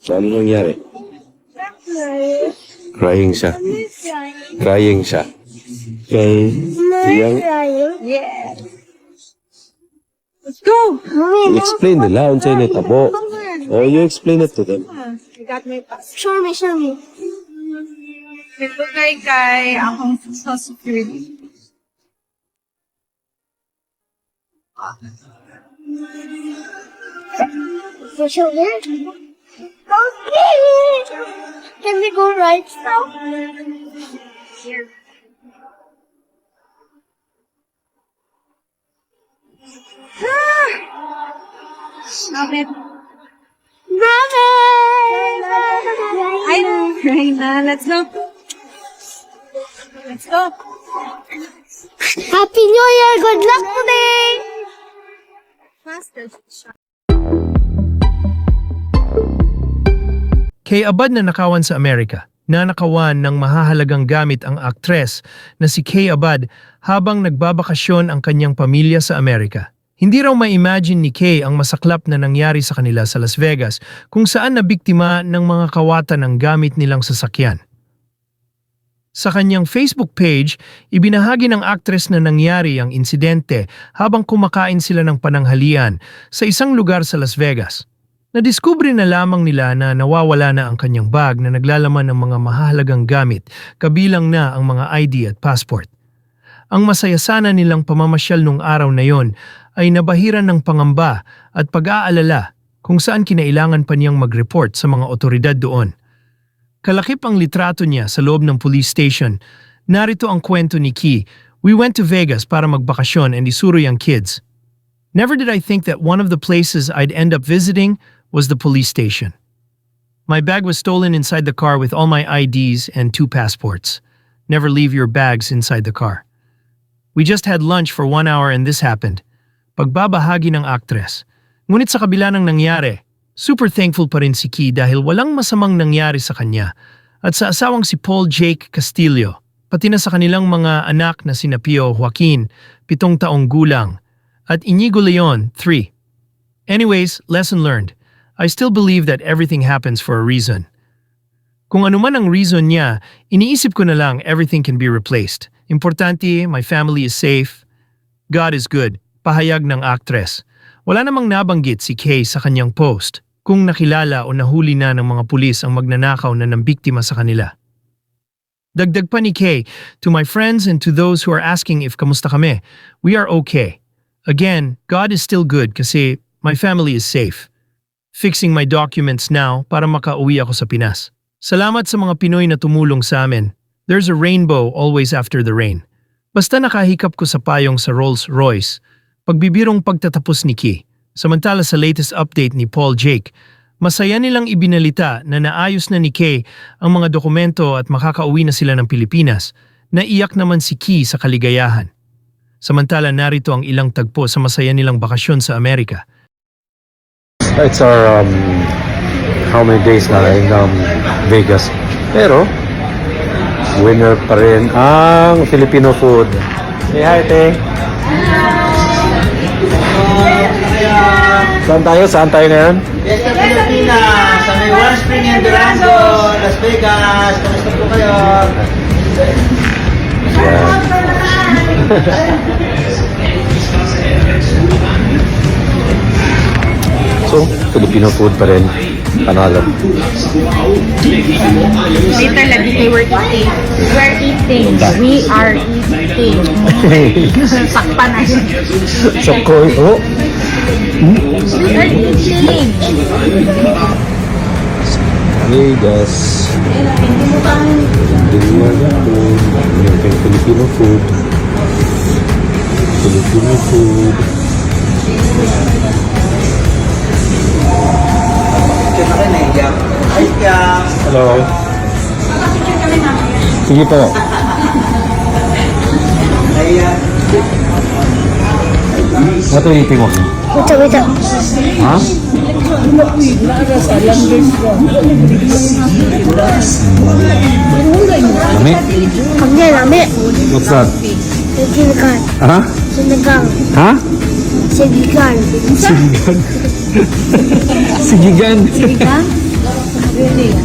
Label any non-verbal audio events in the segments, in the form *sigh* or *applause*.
So, ano nangyari? Crying siya. Crying siya. Okay. Siyang, Yeah. Let's go. explain nila kung sa'yo natabo. Oh, you explain it to them. You got my pass. Show me, show me. Ito kay akong sa security. For show here. Okay. Can we go right now? Here. Stop! I know. Reina, let's go. Let's go. Happy New Year! Good luck today! Faster. Kay abad na nakawan sa Amerika, nanakawan ng mahahalagang gamit ang aktres na si Kay Abad habang nagbabakasyon ang kanyang pamilya sa Amerika. Hindi raw ma-imagine ni Kay ang masaklap na nangyari sa kanila sa Las Vegas kung saan nabiktima ng mga kawatan ng gamit nilang sasakyan. Sa kanyang Facebook page, ibinahagi ng aktres na nangyari ang insidente habang kumakain sila ng pananghalian sa isang lugar sa Las Vegas. Nadiskubre na lamang nila na nawawala na ang kanyang bag na naglalaman ng mga mahalagang gamit, kabilang na ang mga ID at passport. Ang masaya sana nilang pamamasyal nung araw na yon ay nabahiran ng pangamba at pag-aalala kung saan kinailangan pa niyang mag-report sa mga otoridad doon. Kalakip ang litrato niya sa loob ng police station. Narito ang kwento ni Key. We went to Vegas para magbakasyon and isuroy ang kids. Never did I think that one of the places I'd end up visiting was the police station. My bag was stolen inside the car with all my IDs and two passports. Never leave your bags inside the car. We just had lunch for one hour and this happened. Pagbabahagi ng aktres. Ngunit sa kabila ng nangyari, super thankful pa rin si Key dahil walang masamang nangyari sa kanya at sa asawang si Paul Jake Castillo, pati na sa kanilang mga anak na sina Pio Joaquin, pitong taong gulang, at Inigo Leon, 3. Anyways, lesson learned. I still believe that everything happens for a reason. Kung ano man ang reason niya, iniisip ko na lang everything can be replaced. Importante, my family is safe. God is good. Pahayag ng actress. Wala namang nabanggit si Kay sa kanyang post kung nakilala o nahuli na ng mga pulis ang magnanakaw na ng biktima sa kanila. Dagdag pa ni Kay, to my friends and to those who are asking if kamusta kami, we are okay. Again, God is still good kasi my family is safe. Fixing my documents now para makauwi ako sa Pinas. Salamat sa mga Pinoy na tumulong sa amin. There's a rainbow always after the rain. Basta nakahikap ko sa payong sa Rolls Royce, pagbibirong pagtatapos ni Key. Samantala sa latest update ni Paul Jake, masaya nilang ibinalita na naayos na ni Kay ang mga dokumento at makakauwi na sila ng Pilipinas. Naiyak naman si Key sa kaligayahan. Samantala narito ang ilang tagpo sa masaya nilang bakasyon sa Amerika. It's our, um, how many days na in um, Vegas. Pero, winner pa rin ang Filipino food. Say hi, te. Saan tayo? Saan tayo ngayon? Fiesta Pilipinas, sa may One Spring and Durango, Las Vegas. Kamusta po kayo? Yan. *laughs* so, Filipino food pa rin. Panalo. Later, lagi kay we're eating. We're eating. We are eating. *laughs* Sakpan na yun. so, ko, oh, We're eating. Vegas. Filipino food. American Filipino food. Filipino food. Hello. Sige po. You eating, Waki? Wait, wait, wait. Ha? Lami? Here, Nami. What's that? Sinigang. Ha? Sinigang. Ha? Sigigan. Sigigan. Sigang?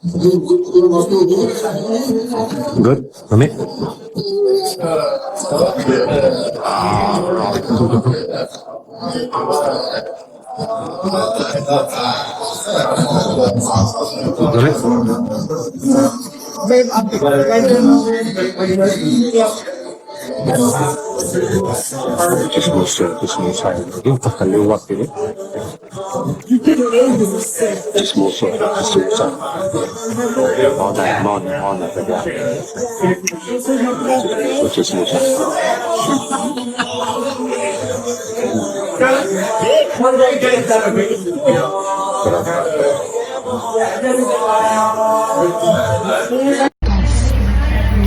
Good. Come here. Come here. Babe, I'm going to go to the hospital. Just more so at the on. time. All night, all night, all again. Just more so.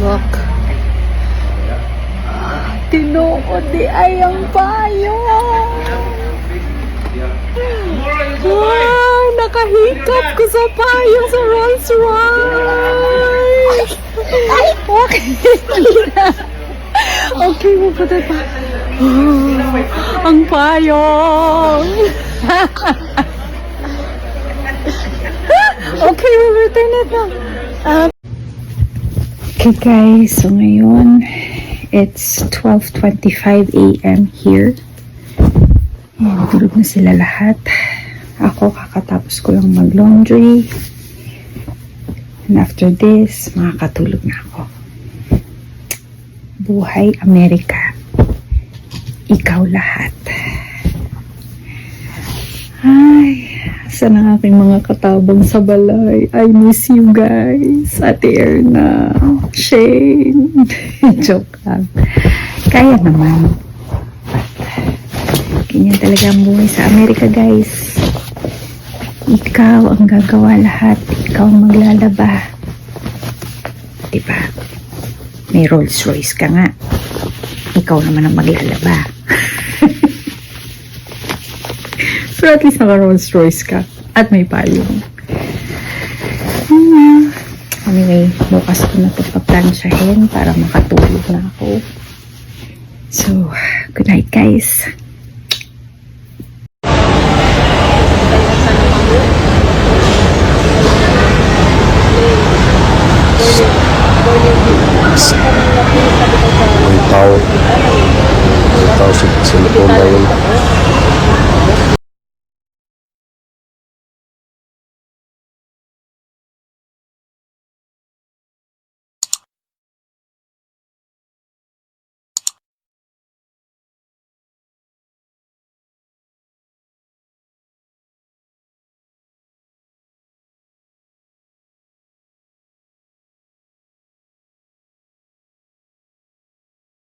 Look. Tinuod di ay ang payong! Wow, nakahikap ko sa payo sa Rolls Royce. *laughs* Okay. *laughs* okay, mapunta pa. Oh, ang payong. okay, return it na. Okay guys, so ngayon it's 12.25 a.m. here. Ayan, tulog na sila lahat. Ako, kakatapos ko lang mag-laundry. And after this, makakatulog na ako. Buhay Amerika. Ikaw lahat. Ay, saan ang aking mga katabang sa balay? I miss you guys. Ate Erna, Shane. *laughs* Joke lang. Kaya naman. Ganyan talaga ang buhay sa Amerika, guys. Ikaw ang gagawa lahat. Ikaw ang maglalaba. Diba? May Rolls Royce ka nga. Ikaw naman ang maglalaba. *laughs* Pero at least naka Rolls Royce ka. At may payong. Hmm. Anyway, bukas ko na ito paplansyahin para makatulog na ako. So, good night guys. Tao. May tao sa, sa loob na yun.